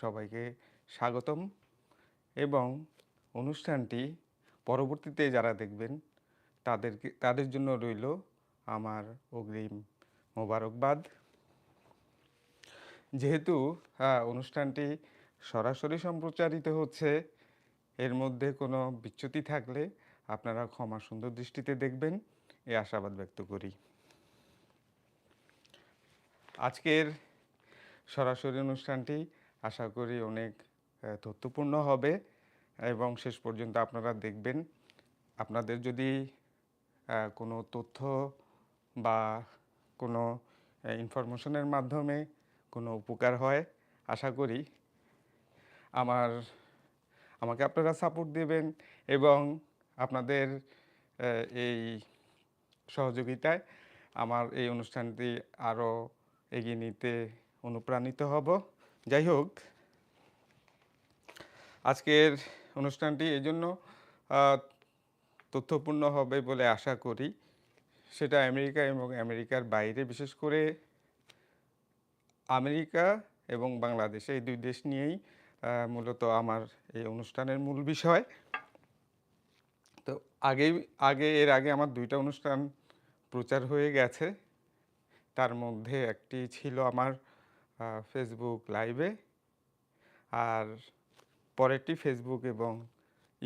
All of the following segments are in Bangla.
সবাইকে স্বাগতম এবং অনুষ্ঠানটি পরবর্তীতে যারা দেখবেন, তাদেরকে, তাদের জন্য রইল আমার অগ্রিম মোবারকবাদ। যেহেতু অনুষ্ঠানটি সরাসরি সম্প্রচারিত হচ্ছে, এর মধ্যে কোনো বিচ্যুতি থাকলে আপনারা ক্ষমা সুন্দর দৃষ্টিতে দেখবেন এই আশাবাদ ব্যক্ত করি। আজকের সরাসরি অনুষ্ঠানটি আশা করি অনেক তথ্যপূর্ণ হবে এবং শেষ পর্যন্ত আপনারা দেখবেন। আপনাদের যদি কোনো তথ্য বা কোনো ইনফরমেশনের মাধ্যমে কোনো উপকার হয়, আশা করি আমার, আমাকে আপনারা সাপোর্ট দেবেন এবং আপনাদের এই সহযোগিতায় আমার এই অনুষ্ঠানটি আরও এগিয়ে নিতে অনুপ্রাণিত হব। যাই হোক, আজকের অনুষ্ঠানটি এই জন্য তথ্যপূর্ণ হবে বলে আশা করি। সেটা আমেরিকা এবং আমেরিকার বাইরে, বিশেষ করে আমেরিকা এবং বাংলাদেশ। এই দুই দেশ নিয়েই মূলত আমার এই অনুষ্ঠানের মূল বিষয়। তো আগেই, আগে, এর আগে আমার দুইটা অনুষ্ঠান প্রচার হয়ে গেছে। তার মধ্যে একটি ছিল আমার ফেসবুক লাইভে আর পরেরটি ফেসবুক এবং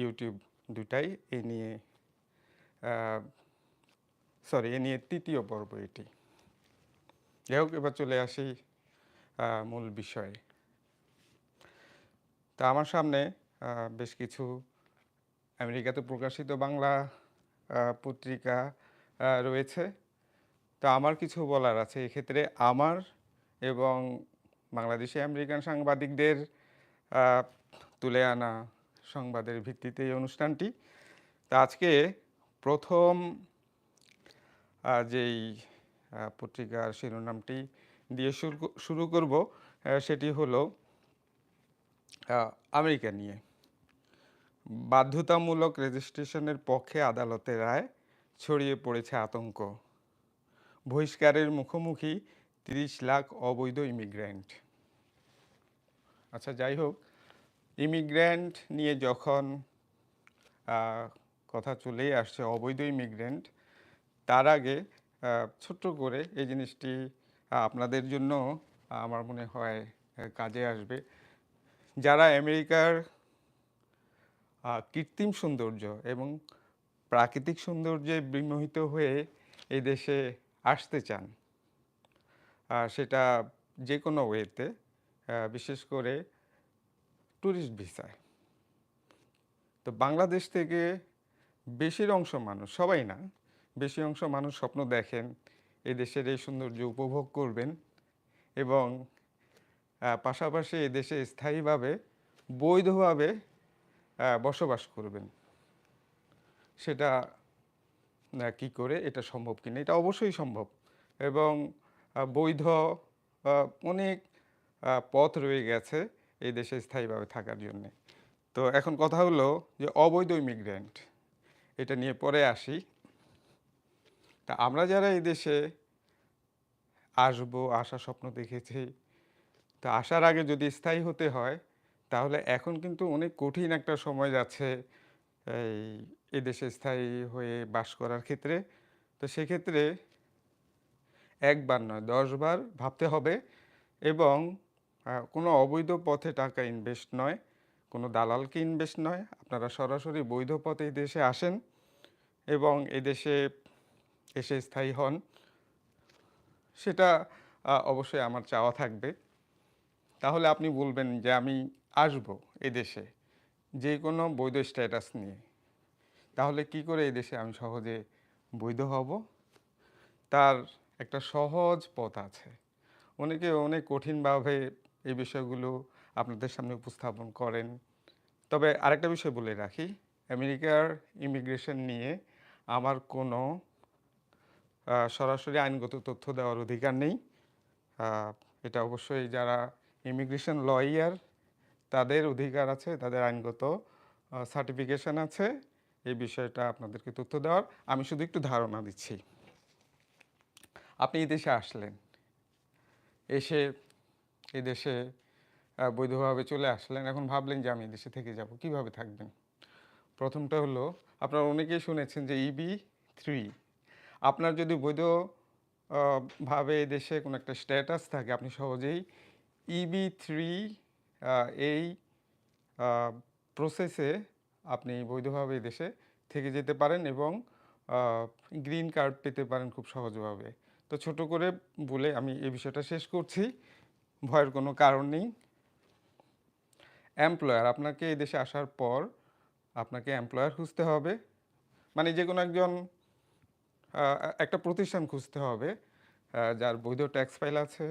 ইউটিউব দুটাই এ নিয়ে সরি এ নিয়ে তৃতীয় পর্ব এটি। যাই হোক, এবার চলে আসি মূল বিষয়ে। তা আমার সামনে বেশ কিছু আমেরিকাতে প্রকাশিত বাংলা পত্রিকা রয়েছে। তা আমার কিছু বলার আছে। এক্ষেত্রে আমার এবং বাংলাদেশি আমেরিকান সাংবাদিকদের তুলে আনা সংবাদের ভিত্তিতে এই অনুষ্ঠানটি। তা আজকে প্রথম যেই পত্রিকার শিরোনামটি দিয়ে শুরু শুরু করব সেটি হলো আমেরিকা নিয়ে। বাধ্যতামূলক রেজিস্ট্রেশনের পক্ষে আদালতের রায় ছড়িয়ে পড়েছে আতঙ্ক। বহিষ্কারের মুখোমুখি তিরিশ লাখ অবৈধ ইমিগ্র্যান্ট আচ্ছা যাই হোক ইমিগ্র্যান্ট নিয়ে যখন কথা চলেই আসছে অবৈধ ইমিগ্র্যান্ট তার আগে ছোট্ট করে এই জিনিসটি আপনাদের জন্য আমার মনে হয় কাজে আসবে। যারা আমেরিকার কৃত্রিম সৌন্দর্য এবং প্রাকৃতিক সৌন্দর্যে বিমোহিত হয়ে এই দেশে আসতে চান সেটা যে কোনো ওয়েতে বিশেষ করে ট্যুরিস্ট ভিসায়। তো বাংলাদেশ থেকে বেশির অংশ মানুষ, সবাই না, বেশি অংশ মানুষ স্বপ্ন দেখেন এই দেশের এই সৌন্দর্য উপভোগ করবেন এবং পাশাপাশি এই দেশে স্থায়ীভাবে, বৈধভাবে বসবাস করবেন। সেটা কি করে? এটা সম্ভব কিনা? এটা অবশ্যই সম্ভব। এবং বৈধ অনেক পথ রয়ে গেছে এই দেশে স্থায়ীভাবে থাকার জন্যে। তো এখন কথা হলো যে অবৈধ ইমিগ্রেন্ট এটা নিয়ে পরে আসি। তা আমরা যারা এই দেশে আসব, আসার স্বপ্ন দেখেছি, তা আসার আগে যদি স্থায়ী হতে হয়, তাহলে এখন কিন্তু অনেক কঠিন একটা সময় যাচ্ছে এই এদেশে স্থায়ী হয়ে বাস করার ক্ষেত্রে। তো সেক্ষেত্রে একবার নয়, দশবার ভাবতে হবে এবং কোনো অবৈধ পথে টাকা ইনভেস্ট নয়, কোনো দালালকে ইনভেস্ট নয়। আপনারা সরাসরি বৈধ পথে এই দেশে আসেন এবং এদেশে এসে স্থায়ী হন। সেটা অবশ্যই আমার চাওয়া থাকবে। তাহলে আপনি বলবেন যে আমি আসব এদেশে যে কোনো বৈধ স্ট্যাটাস নিয়ে। তাহলে কি করে এদেশে আমি সহজে বৈধ হব? তার একটা সহজ পথ আছে। অনেকে অনেক কঠিনভাবে এই বিষয়গুলো আপনাদের সামনে উপস্থাপন করেন। তবে আরেকটা বিষয় বলে রাখি, আমেরিকার ইমিগ্রেশন নিয়ে আমার কোনো সরাসরি আইনগত তথ্য দেওয়ার অধিকার নেই। এটা অবশ্যই যারা ইমিগ্রেশন লয়ার, তাদের অধিকার আছে, তাদের আইনগত সার্টিফিকেশন আছে। এই বিষয়টা আপনাদেরকে তথ্য দেওয়ার। আমি শুধু একটু ধারণা দিচ্ছি। আপনি এই দেশে আসলেন। এসে এই দেশে বৈধভাবে চলে আসলেন। এখন ভাবলেন যে আমি দেশে থেকে যাব, কীভাবে থাকবেন? প্রথমটা হলো, আপনারা অনেকেই শুনেছেন যে ইবি থ্রি আপনার যদি বৈধ ভাবে দেশে কোনো একটা স্ট্যাটাস থাকে, আপনি সহজেই ইবি থ্রি এই প্রসেসে আপনি বৈধভাবে দেশে থেকে যেতে পারেন এবং গ্রিন কার্ড পেতে পারেন খুব সহজভাবে। তো ছোট করে বলে আমি এই বিষয়টা শেষ করছি। ভয়ের কোনো কারণ নেই। এমপ্লয়ার আপনাকে এই দেশে আসার পর আপনাকে এমপ্লয়ার খুঁজতে হবে। মানে যে কোনো একজন একটা প্রতিষ্ঠান খুঁজতে হবে যার বৈধ ট্যাক্স ফাইল আছে,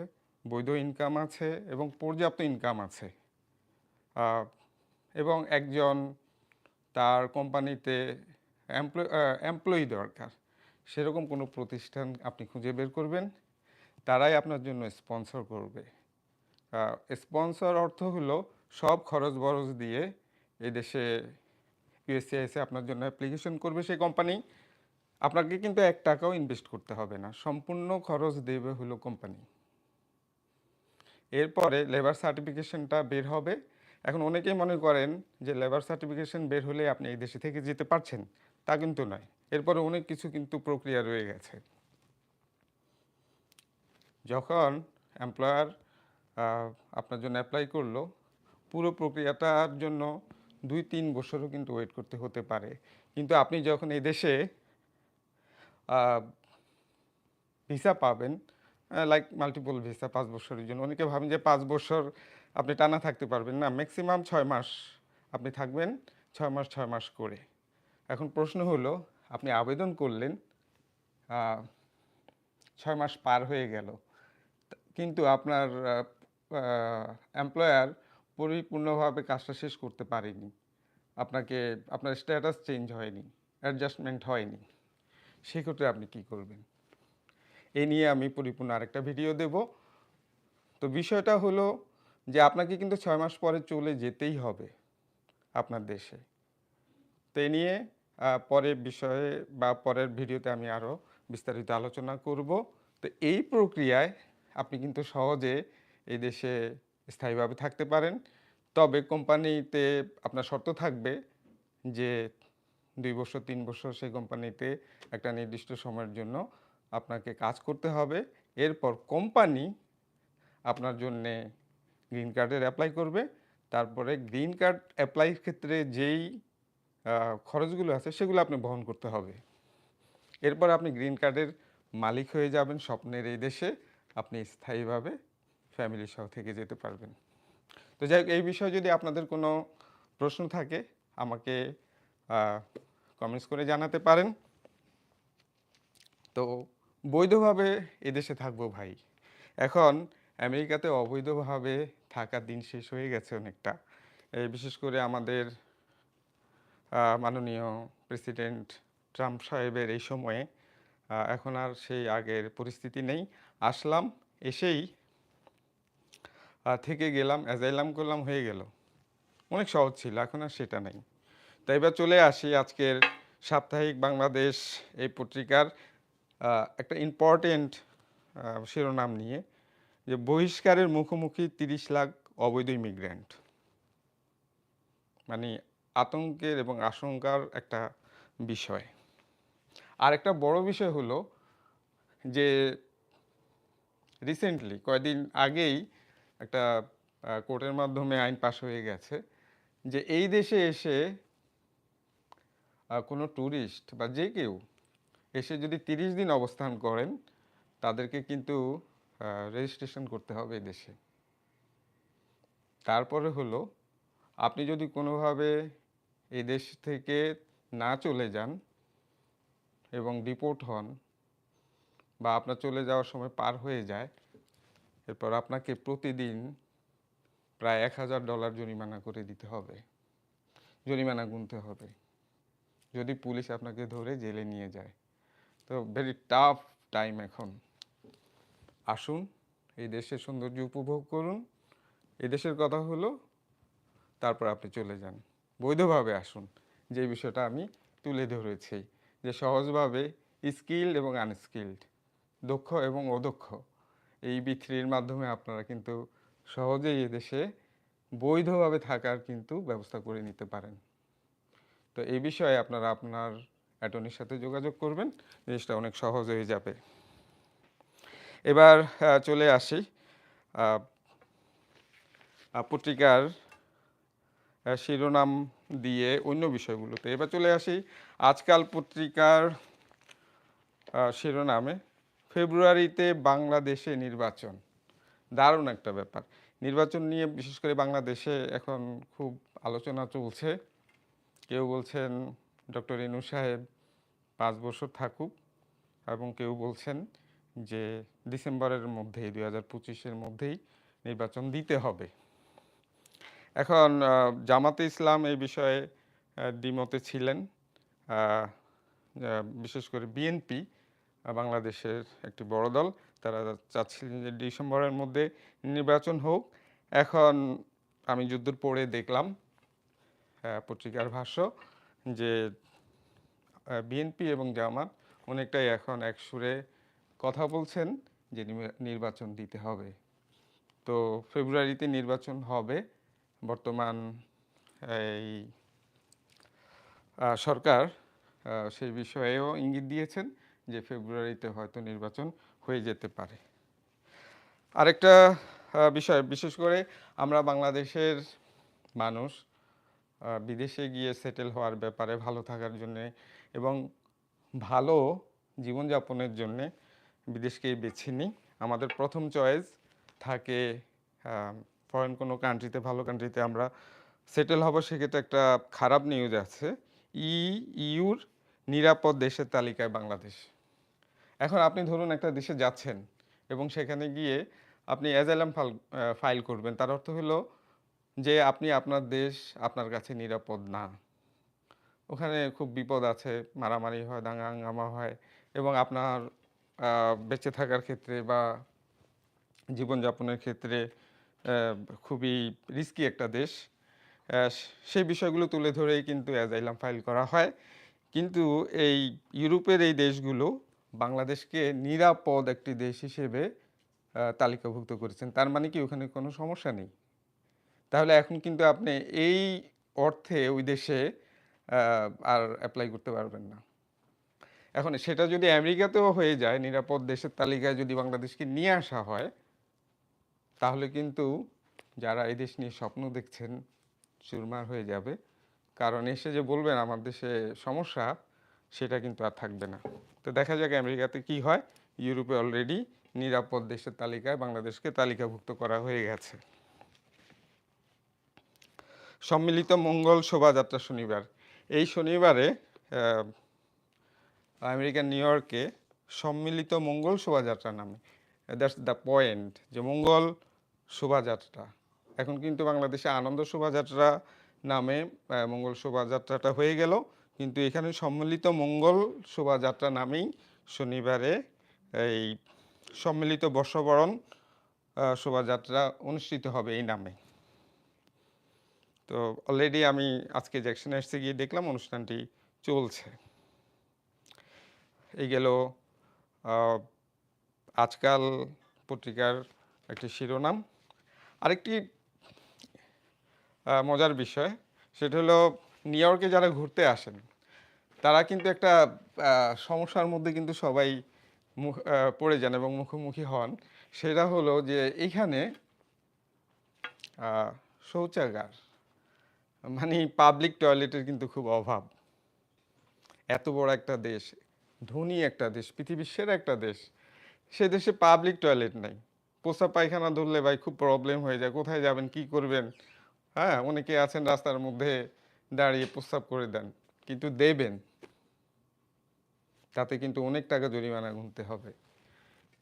বৈধ ইনকাম আছে এবং পর্যাপ্ত ইনকাম আছে। এবং একজন তার কোম্পানিতে এমপ্লয় এমপ্লয়ি দরকার। সেরকম কোনো প্রতিষ্ঠান আপনি খুঁজে বের করবেন, তারাই আপনার জন্য স্পন্সর করবে। স্পন্সর অর্থ হলো সব খরচ বরচ দিয়ে এই দেশে ইউএসসিআইসে আপনার জন্য অ্যাপ্লিকেশন করবে সেই কোম্পানি আপনাকে কিন্তু এক টাকাও ইনভেস্ট করতে হবে না, সম্পূর্ণ খরচ দেবে হলো কোম্পানি এরপরে লেবার সার্টিফিকেশনটা বের হবে। এখন অনেকেই মনে করেন যে লেবার সার্টিফিকেশন বের হলে আপনি এই দেশে থেকে যেতে পারছেন, তা কিন্তু নয়। এরপরে অনেক কিছু কিন্তু প্রক্রিয়া রয়ে গেছে। যখন এমপ্লয়ার আপনার জন্য অ্যাপ্লাই করল, পুরো প্রক্রিয়াটার জন্য দুই তিন বছরও কিন্তু ওয়েট করতে হতে পারে। কিন্তু আপনি যখন এই দেশে ভিসা পাবেন লাইক মাল্টিপল ভিসা পাঁচ বছরের জন্য, অনেকে ভাবেন যে পাঁচ বছর আপনি টানা থাকতে পারবেন না ম্যাক্সিমাম ছয় মাস আপনি থাকবেন, ছয় মাস ছয় মাস করে। এখন প্রশ্ন হলো আপনি আবেদন করলেন ছয় মাস পার হয়ে গেল। কিন্তু আপনার এমপ্লয়ার পরিপূর্ণভাবে কাজটা শেষ করতে পারেনি। আপনাকে, আপনার স্ট্যাটাস চেঞ্জ হয়নি অ্যাডজাস্টমেন্ট হয়নি। সেক্ষেত্রে আপনি কি করবেন? এই নিয়ে আমি পরিপূর্ণ আরেকটা ভিডিও দেব। তো বিষয়টা হলো যে আপনাকে কিন্তু ছয় মাস পরে চলে যেতেই হবে আপনার দেশে। তো এই নিয়ে পরের বিষয়ে বা পরের ভিডিওতে আমি আরও বিস্তারিত আলোচনা করব। তো এই প্রক্রিয়ায় আপনি কিন্তু সহজে এই দেশে স্থায়ীভাবে থাকতে পারেন। তবে কোম্পানিতে আপনার শর্ত থাকবে যে দুই বছর, তিন বছর সেই কোম্পানিতে একটা নির্দিষ্ট সময়ের জন্য আপনাকে কাজ করতে হবে। এরপর কোম্পানি আপনার জন্যে গ্রিন কার্ডের অ্যাপ্লাই করবে। তারপরে গ্রিন কার্ড অ্যাপ্লাইয়ের ক্ষেত্রে যেই খরচগুলো আছে, সেগুলো আপনি বহন করতে হবে। এরপর আপনি গ্রিন কার্ডের মালিক হয়ে যাবেন স্বপ্নের এই দেশে। আপনি স্থায়ীভাবে ফ্যামিলি সহ থেকে যেতে পারবেন। তো যাই হোক, এই বিষয়ে যদি আপনাদের কোনো প্রশ্ন থাকে, আমাকে কমেন্টস করে জানাতে পারেন। তো বৈধভাবে এদেশে থাকব ভাই। এখন আমেরিকাতে অবৈধভাবে থাকার দিন শেষ হয়ে গেছে অনেকটা। বিশেষ করে আমাদের মাননীয় প্রেসিডেন্ট ট্রাম্প সাহেবের এই সময়ে এখন আর সেই আগের পরিস্থিতি নেই। আসলাম, এসেই থেকে গেলাম অ্যাজাইলাম করলাম, হয়ে গেল। অনেক সহজ ছিল, এখন আর সেটা নেই। তাই এবার চলে আসি আজকের সাপ্তাহিক বাংলাদেশ এই পত্রিকার একটা ইম্পর্টেন্ট শিরোনাম নিয়ে, যে বহিষ্কারের মুখোমুখি তিরিশ লাখ অবৈধ ইমিগ্র্যান্ট মানে আতঙ্কের এবং আশঙ্কার একটা বিষয়। আর একটা বড় বিষয় হলো যে রিসেন্টলি কয়েকদিন আগেই একটা কোর্টের মাধ্যমে আইন পাশ হয়ে গেছে যে, এই দেশে এসে কোনো ট্যুরিস্ট বা যে কেউ এসে যদি তিরিশ দিন অবস্থান করেন, তাদেরকে কিন্তু রেজিস্ট্রেশন করতে হবে এই দেশে। তারপরে হলো, আপনি যদি কোনোভাবে এই দেশ থেকে না চলে যান এবং ডিপোর্ট হন বা আপনার চলে যাওয়ার সময় পার হয়ে যায়, এরপর আপনাকে প্রতিদিন প্রায় এক হাজার ডলার জরিমানা করে দিতে হবে, জরিমানা গুনতে হবে। যদি পুলিশ আপনাকে ধরে জেলে নিয়ে যায়। তো ভেরি টাফ টাইম এখন। আসুন, এই দেশের সৌন্দর্য উপভোগ করুন। এই দেশের কথা হলো, তারপর আপনি চলে যান। বৈধভাবে আসুন। যে বিষয়টা আমি তুলে ধরেছি, যে সহজভাবে স্কিল্ড এবং আনস্কিল্ড, দক্ষ এবং অদক্ষ, এই বিক্রির মাধ্যমে আপনারা কিন্তু সহজেই এদেশে বৈধভাবে থাকার কিন্তু ব্যবস্থা করে নিতে পারেন। তো এই বিষয়ে আপনারা আপনার অ্যাটর্নির সাথে যোগাযোগ করবেন, জিনিসটা অনেক সহজ হয়ে যাবে। এবার চলে আসি পত্রিকার শিরোনাম দিয়ে অন্য বিষয়গুলোতে। এবার চলে আসি আজকাল পত্রিকার শিরোনামে। ফেব্রুয়ারিতে বাংলাদেশে নির্বাচন। দারুণ একটা ব্যাপার। নির্বাচন নিয়ে বিশেষ করে বাংলাদেশে এখন খুব আলোচনা চলছে। কেউ বলছেন ডক্টর ইনু সাহেব পাঁচ বছর থাকুক এবং কেউ বলছেন যে ডিসেম্বরের মধ্যেই, দুই হাজার পঁচিশের মধ্যেই নির্বাচন দিতে হবে। এখন জামাতে ইসলাম এই বিষয়ে দ্বিমতে ছিলেন। বিশেষ করে বিএনপি বাংলাদেশের একটি বড় দল। তারা চাচ্ছিলেন যে ডিসেম্বরের মধ্যে নির্বাচন হোক। এখন আমি যুদ্ধর পড়ে দেখলাম পত্রিকার ভাষ্য যে বিএনপি এবং জামাত অনেকটাই এখন এক সুরে কথা বলছেন যে নির্বা- নির্বাচন দিতে হবে। তো ফেব্রুয়ারিতে নির্বাচন হবে। বর্তমান এই সরকার সেই বিষয়েও ইঙ্গিত দিয়েছেন যে ফেব্রুয়ারিতে হয়তো নির্বাচন হয়ে যেতে পারে। আরেকটা বিষয়, বিশেষ করে আমরা বাংলাদেশের মানুষ বিদেশে গিয়ে সেটেল হওয়ার ব্যাপারে ভালো থাকার জন্যে এবং ভালো জীবনযাপনের জন্যে বিদেশকেই বেছে নিই। আমাদের প্রথম চয়েস থাকে ফরেন কোনো কান্ট্রিতে ভালো কান্ট্রিতে আমরা সেটেল হব, সেক্ষেত্রে একটা খারাপ নিউজ আছে। ই ইউর নিরাপদ দেশের তালিকায় বাংলাদেশ। এখন আপনি ধরুন একটা দেশে যাচ্ছেন এবং সেখানে গিয়ে আপনি অ্যাজাইলাম ফাইল করবেন। তার অর্থ হলো যে আপনি আপনার দেশ আপনার কাছে নিরাপদ না। ওখানে খুব বিপদ আছে, মারামারি হয়, দাঙ্গা হাঙ্গামা হয় এবং আপনার বেঁচে থাকার ক্ষেত্রে বা জীবনযাপনের ক্ষেত্রে খুবই রিস্কি একটা দেশ। সেই বিষয়গুলো তুলে ধরেই কিন্তু অ্যাজাইলাম ফাইল করা হয়। কিন্তু এই ইউরোপের এই দেশগুলো বাংলাদেশকে নিরাপদ একটি দেশ হিসেবে তালিকাভুক্ত করেছেন। তার মানে কি ওখানে কোনো সমস্যা নেই? তাহলে এখন কিন্তু আপনি এই অর্থে ওই দেশে আর অ্যাপ্লাই করতে পারবেন না। এখন সেটা যদি আমেরিকাতেও হয়ে যায়, নিরাপদ দেশের তালিকায় যদি বাংলাদেশকে নিয়ে আসা হয় তাহলে কিন্তু যারা এই দেশ নিয়ে স্বপ্ন দেখছেন চুরমার হয়ে যাবে। কারণ এসে যে বলবেন আমার দেশে সমস্যা সেটা কিন্তু আর থাকবে না। তো দেখা যাক আমেরিকাতে কি হয়। ইউরোপে অলরেডি নিরাপদ দেশের তালিকায় বাংলাদেশকে তালিকাভুক্ত করা হয়ে গেছে। সম্মিলিত মঙ্গল শোভাযাত্রা শনিবার। এই শনিবারে আহ, আমেরিকার নিউ ইয়র্কে সম্মিলিত মঙ্গল শোভাযাত্রা নামে দ্যাটস দ্য পয়েন্ট যে মঙ্গল শোভাযাত্রা। এখন কিন্তু বাংলাদেশে আনন্দ শোভাযাত্রা নামে মঙ্গল শোভাযাত্রাটা হয়ে গেল। কিন্তু এখানে সম্মিলিত মঙ্গল শোভাযাত্রা নামেই শনিবারে এই সম্মিলিত বর্ষবরণ শোভাযাত্রা অনুষ্ঠিত হবে এই নামে। তো অলরেডি আমি আজকে জ্যাকশনে এসে গিয়ে দেখলাম, অনুষ্ঠানটি চলছে। এই গেল আজকাল পত্রিকার একটি শিরোনাম। আরেকটি মজার বিষয়, সেটা হলো নিউ ইয়র্কে যারা ঘুরতে আসেন, তারা কিন্তু একটা সমস্যার মধ্যে কিন্তু সবাই মুখ পড়ে যান এবং মুখোমুখি হন। সেটা হলো যে এইখানে শৌচাগার মানে পাবলিক টয়লেটের কিন্তু খুব অভাব। এত বড় একটা দেশ, ধনী একটা দেশ, পৃথিবীর সেরা একটা দেশ, সে দেশে পাবলিক টয়লেট নাই। পোষা পায়খানা ধরলে ভাই খুব প্রবলেম হয়ে যায়। কোথায় যাবেন, কি করবেন? হ্যাঁ অনেকে আছেন রাস্তার মধ্যে দাঁড়িয়ে প্রস্তাব করে দেন, কিন্তু দেবেন। তাতে কিন্তু অনেক টাকা জরিমানা গুনতে হবে।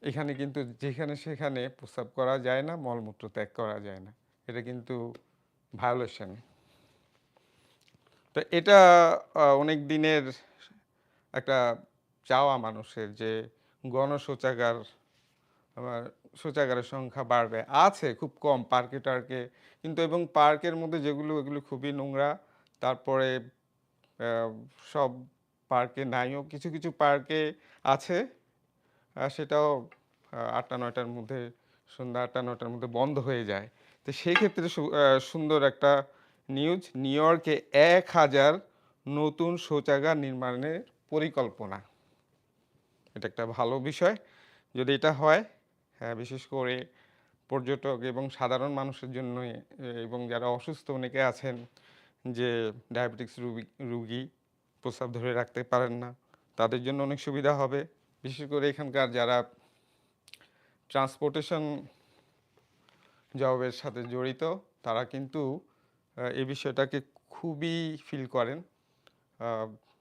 এখানে কিন্তু যেখানে সেখানে প্রস্রাব করা যায় না, মলমূত্র ত্যাগ করা যায় না। এটা কিন্তু ভায়োলেশন তো এটা অনেক দিনের একটা চাওয়া মানুষের যে গণশৌচাগার, আমার শৌচাগারের সংখ্যা বাড়বে। আছে খুব কম পার্কে টার্কে কিন্তু এবং পার্কের মধ্যে যেগুলো, এগুলো খুবই নোংরা। তারপরে সব পার্কে নাইও। কিছু কিছু পার্কে আছে। সেটাও আটটা, নয়টার মধ্যে, সন্ধ্যা আটটা, নয়টার মধ্যে বন্ধ হয়ে যায়। তো সেই ক্ষেত্রে সুন্দর একটা নিউজ নিউ ইয়র্কে এক হাজার নতুন শৌচাগার নির্মাণের পরিকল্পনা। এটা একটা ভালো বিষয়। যদি এটা হ্যাঁ বিশেষ করে পর্যটক এবং সাধারণ মানুষের জন্য এবং যারা অসুস্থ অনেকে আছেন যে ডায়াবেটিক্স রুগী রুগী প্রস্রাব ধরে রাখতে পারেন না, তাদের জন্য অনেক সুবিধা হবে। বিশেষ করে এখানকার যারা ট্রান্সপোর্টেশন জবের সাথে জড়িত, তারা কিন্তু এই বিষয়টাকে খুবই ফিল করেন।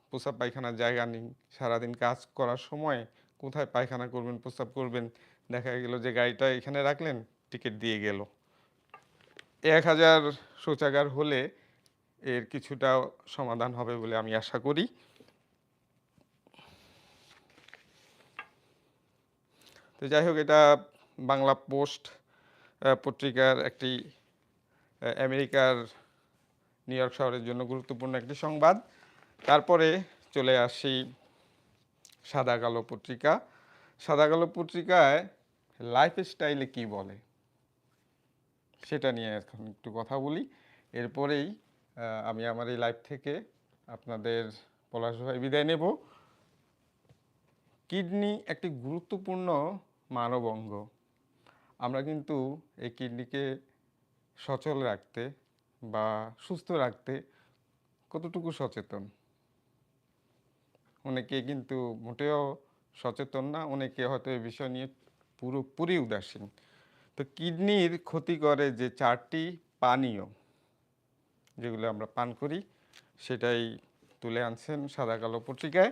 প্রস্রাব পায়খানার জায়গা নেই, সারাদিন কাজ করার সময় কোথায় পায়খানা করবেন, প্রস্রাব করবেন দেখা গেল যে গাড়িটা এখানে রাখলেন, টিকিট দিয়ে গেল। এক হাজার শৌচাগার হলে এর কিছুটা সমাধান হবে বলে আমি আশা করি। তো যাই হোক, এটা বাংলা পোস্ট পত্রিকার একটি আমেরিকার নিউ ইয়র্ক শহরের জন্য গুরুত্বপূর্ণ একটি সংবাদ। তারপরে চলে আসি সাদা কালো পত্রিকা। সাদা কালো পত্রিকায় লাইফ স্টাইলে কি বলে? সেটা নিয়ে এখন একটু কথা বলি। এরপরেই আমি আমার এই লাইফ থেকে আপনাদের পলাশভাই বিদায় নেব। কিডনি একটি গুরুত্বপূর্ণ মানব অঙ্গ। আমরা কিন্তু এই কিডনিকে সচল রাখতে বা সুস্থ রাখতে কতটুকু সচেতন? অনেকে কিন্তু মোটেও সচেতন না, অনেকে হয়তো এই বিষয় নিয়ে পুরোপুরি উদাসীন। তো কিডনির ক্ষতি করে যে চারটি পানীয় যেগুলো আমরা পান করি, সেটাই তুলে আনছেন সাদা কালো পত্রিকায়।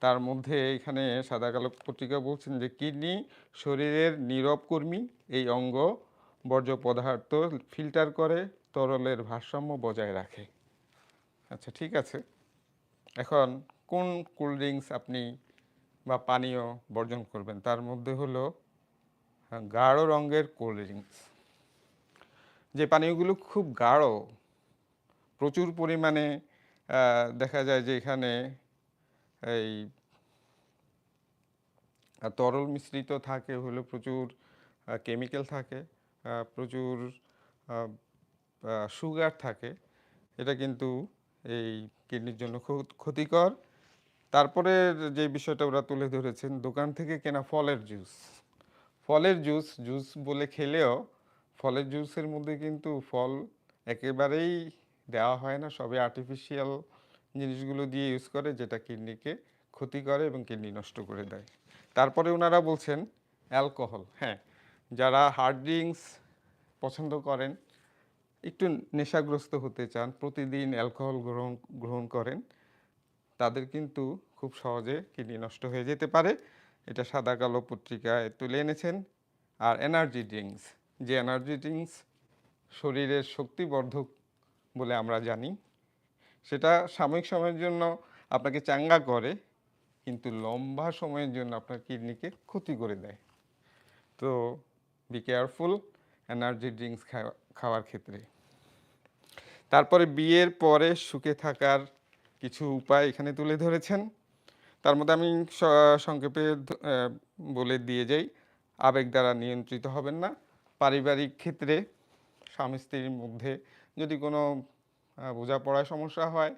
তার মধ্যে এখানে সাদা কালো পত্রিকা বলছেন যে, কিডনি শরীরের নীরব কর্মী, এই অঙ্গ বর্জ্য পদার্থ ফিল্টার করে তরলের ভারসাম্য বজায় রাখে। আচ্ছা ঠিক আছে। এখন কোন কোল্ড ড্রিঙ্কস আপনি বা পানীয় বর্জন করবেন তার মধ্যে হলো হ্যাঁ, গাঢ় রঙের কোল্ড ড্রিঙ্কস যে পানীয়গুলো খুব গাঢ় প্রচুর পরিমাণে দেখা যায় যে এখানে এই তরল মিশ্রিত থাকে হলো প্রচুর কেমিক্যাল থাকে প্রচুর সুগার থাকে। এটা কিন্তু এই কিডনির জন্য ক্ষতিকর। তারপরে যে বিষয়টা ওরা তুলে ধরেছেন, দোকান থেকে কেনা ফলের জুস। ফলের জুস জুস বলে খেলেও ফলের জুসের মধ্যে কিন্তু ফল একেবারেই দেওয়া হয় না সবে আর্টিফিশিয়াল জিনিসগুলো দিয়ে ইউজ করে, যেটা কিডনিকে ক্ষতি করে এবং কিডনি নষ্ট করে দেয়। তারপরে ওনারা বলছেন অ্যালকোহল। হ্যাঁ যারা হার্ড ড্রিঙ্কস পছন্দ করেন, একটু নেশাগ্রস্ত হতে চান, প্রতিদিন অ্যালকোহল গ্রহণ গ্রহণ করেন তাদের কিন্তু খুব সহজে কিডনি নষ্ট হয়ে যেতে পারে। এটা সাদা কালো পত্রিকায় তুলে এনেছেন। আর এনার্জি ড্রিঙ্কস যে এনার্জি ড্রিঙ্কস শরীরের শক্তিবর্ধক বলে আমরা জানি, সেটা সাময়িক সময়ের জন্য আপনাকে চাঙ্গা করে, কিন্তু লম্বা সময়ের জন্য আপনার কিডনিকে ক্ষতি করে দেয়। তো বি কেয়ারফুল এনার্জি ড্রিঙ্কস খাওয়ার ক্ষেত্রে। তারপরে বিয়ের পরে সুখে থাকার কিছু উপায় এখানে তুলে ধরেছেন। তার মধ্যে আমি সংক্ষেপে বলে দিয়ে যাই। আবেগ দ্বারা নিয়ন্ত্রিত হবেন না। পারিবারিক ক্ষেত্রে স্বামী স্ত্রীর মধ্যে যদি কোনো বোঝাপড়ায় সমস্যা হয়,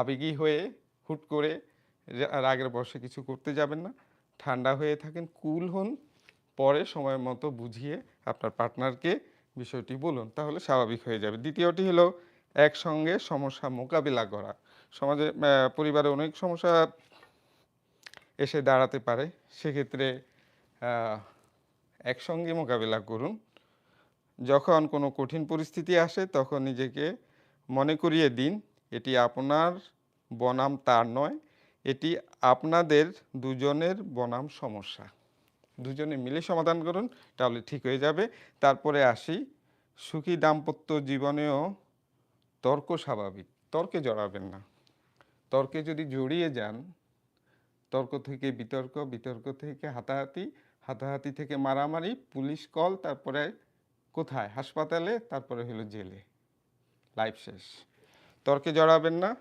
আবেগী হয়ে হুট করে রাগের বসে কিছু করতে যাবেন না। ঠান্ডা হয়ে থাকেন, কুল হন। পরে সময় মতো বুঝিয়ে আপনার পার্টনারকে বিষয়টি বলুন, তাহলে স্বাভাবিক হয়ে যাবে। দ্বিতীয়টি হলো, একসঙ্গে সমস্যা মোকাবিলা করা। সমাজে পরিবারে অনেক সমস্যা এসে দাঁড়াতে পারে। সেক্ষেত্রে একসঙ্গে মোকাবিলা করুন। যখন কোনো কঠিন পরিস্থিতি আসে, তখন নিজেকে মনে করিয়ে দিন, এটি আপনার বনাম তার নয়, এটি আপনাদের দুজনের বনাম সমস্যা। দুজনে মিলে সমাধান করুন, তাহলে ঠিক হয়ে যাবে। তারপরে আসি, সুখী দাম্পত্য জীবনেও তর্ক স্বাভাবিক, তর্কে জড়াবেন না। তর্কে যদি জড়িয়ে যান, তর্ক থেকে বিতর্ক বিতর্ক থেকে হাতাহাতি হাতাহাতি থেকে মারামারি, পুলিশ কল, তারপরে কোথায়? হাসপাতালে, তারপরে হলো জেলে। লাইফ শেষ। তর্কে জড়াবেন না।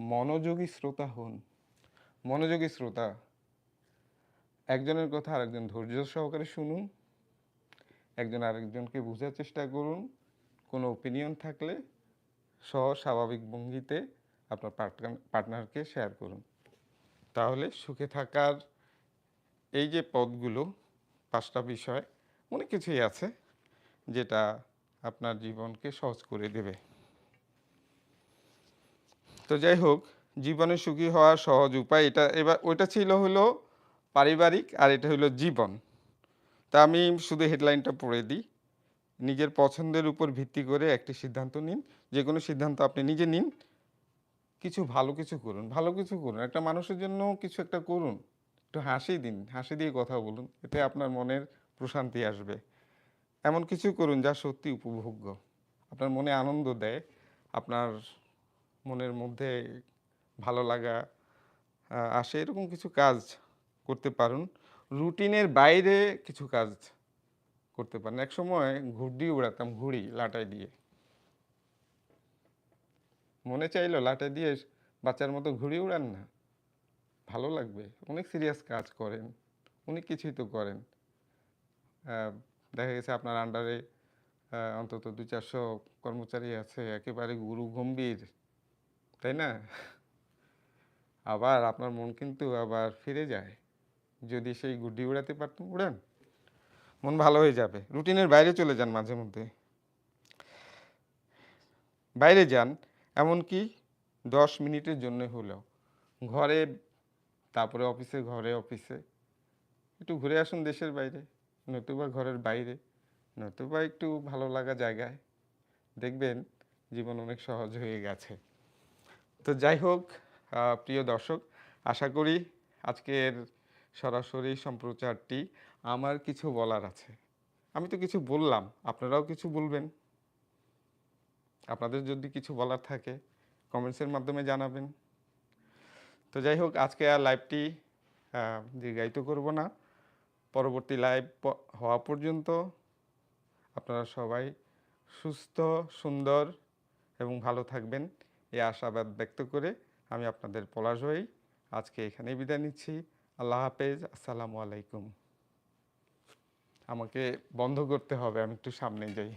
মনোযোগী শ্রোতা হন। মনোযোগী শ্রোতা। একজনের কথা আরেকজন ধৈর্য সহকারে শুনুন। একজন আরেকজনকে বোঝার চেষ্টা করুন। কোনো ওপিনিয়ন থাকলে সহ স্বাভাবিক ভঙ্গিতে আপনার পার্টনারকে শেয়ার করুন। তাহলে সুখে থাকার এই যে পদগুলো পাঁচটা বিষয়, অনেক কিছুই আছে যেটা আপনার জীবনকে সহজ করে দেবে। তো যাই হোক, জীবনে সুখী হওয়ার সহজ উপায় এটা, এবার ওইটা ছিল হলো পারিবারিক আর এটা হলো জীবন। তা আমি শুধু হেডলাইনটা পড়ে দিই। নিজের পছন্দের উপর ভিত্তি করে একটি সিদ্ধান্ত নিন। যে কোনো সিদ্ধান্ত আপনি নিজে নিন। কিছু ভালো কিছু করুন, ভালো কিছু করুন। একটা মানুষের জন্য কিছু একটা করুন। একটু হাসি দিন, হাসি দিয়ে কথা বলুন, এতে আপনার মনের প্রশান্তি আসবে। এমন কিছু করুন যা সত্যি উপভোগ্য। আপনার মনে আনন্দ দেয়, আপনার মনের মধ্যে ভালো লাগা আসে, এরকম কিছু কাজ করতে পারুন। রুটিনের বাইরে কিছু কাজ করতে পারেন। এক সময় ঘুড়ি উড়াতাম, ঘুড়ি, লাটাই দিয়ে। মনে চাইলো লাটাই দিয়ে বাচ্চার মতো ঘুড়ি উড়ান না। ভালো লাগবে। অনেক সিরিয়াস কাজ করেন। অনেক কিছুই তো করেন। দেখা গেছে আপনার আন্ডারে অন্তত দু চারশো কর্মচারী আছে, একেবারে গুরু গম্ভীর তাই না? আবার আপনার মন কিন্তু আবার ফিরে যায়। যদি সেই গুড্ডি উড়াতে পারতেন, উড়ান। মন ভালো হয়ে যাবে। রুটিনের বাইরে চলে যান মাঝে মধ্যে। বাইরে যান। এমনকি দশ মিনিটের জন্য হলেও। ঘরে, তারপরে অফিসে, ঘরে, অফিসে। একটু ঘুরে আসুন দেশের বাইরে, নতুবা ঘরের বাইরে, নতুবা একটু ভালো লাগা জায়গায়। দেখবেন জীবন অনেক সহজ হয়ে গেছে। তো যাই হোক প্রিয় দর্শক, আশা করি আজকের সরাসরি সম্প্রচারটি আমার কিছু বলার আছে। আমি তো কিছু বললাম, আপনারাও কিছু বলবেন। আপনাদের যদি কিছু বলার থাকে কমেন্টসের মাধ্যমে জানাবেন। তো যাই হোক, আজকে আর লাইভটি দীর্ঘায়িত করব না। পরবর্তী লাইভ হওয়া পর্যন্ত আপনারা সবাই সুস্থ, সুন্দর এবং ভালো থাকবেন। এই আশাবাদ ব্যক্ত করে আমি আপনাদের পলাশ হই। আজকে এখানেই বিদায় নিচ্ছি। আল্লাহ হাফেজ। আসসালামু আলাইকুম। আমাকে বন্ধ করতে হবে, আমি একটু সামনে যাই।